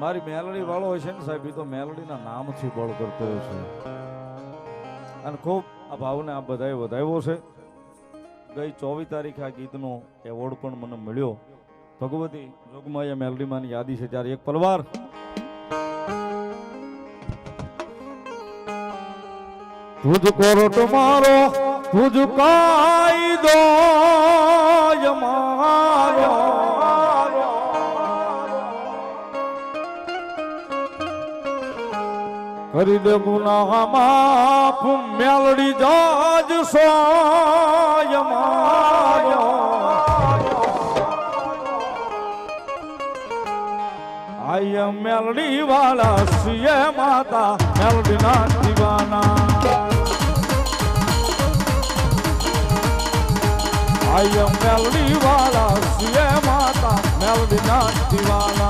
મારી મેલડી વાળો હોય છે ને સાહેબ, એ તો મેલડીના નામથી બળ કરતો છે. અને ખૂબ આ ભાવને આ બધાએ વધાવ્યો છે. ગઈ ચોવીસ તારીખે આ ગીતનો એવોર્ડ પણ મને મળ્યો. ભગવતી જોગમાયા મેલડીમાંની યાદી છે જ્યારે એક પલવાર. તુજ કોરટ મારો, તુજ કાયદો મારો કરી દે ગુના માફ મેલડી જાજ સોય મારો આય મેલડી વાળા સિયે માતા મેલડી ના દીવાના. આય મેલડી વાળા સિયે માતા મેલડી ના દીવાના.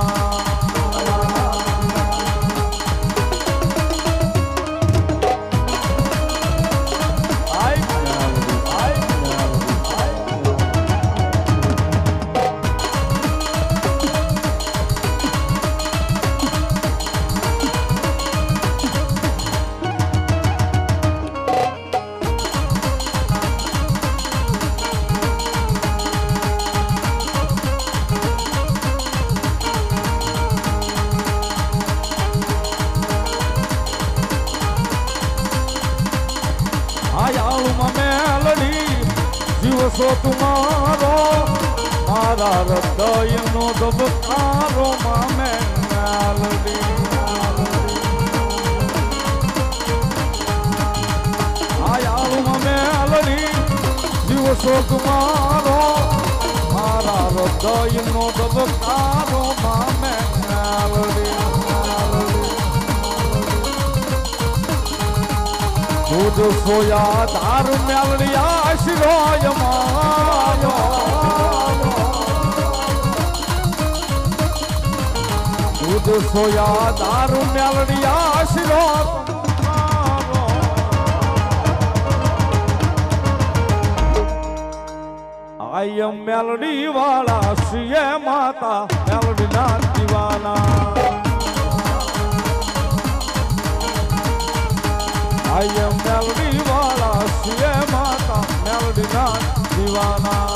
જીવસો તુમારો મારા હૃદયનો ધબકારો મામે મેલડી. જીવસો તુમારો મારા હૃદયનો ધબકારો દૂધ સોયા ધાર મેળ્યા શિરોય દૂધ સોયા ધાર મેળ્યા શિરો આય મેલડી વાળા સિયે માતા મેલડી ના દીવાના. Rama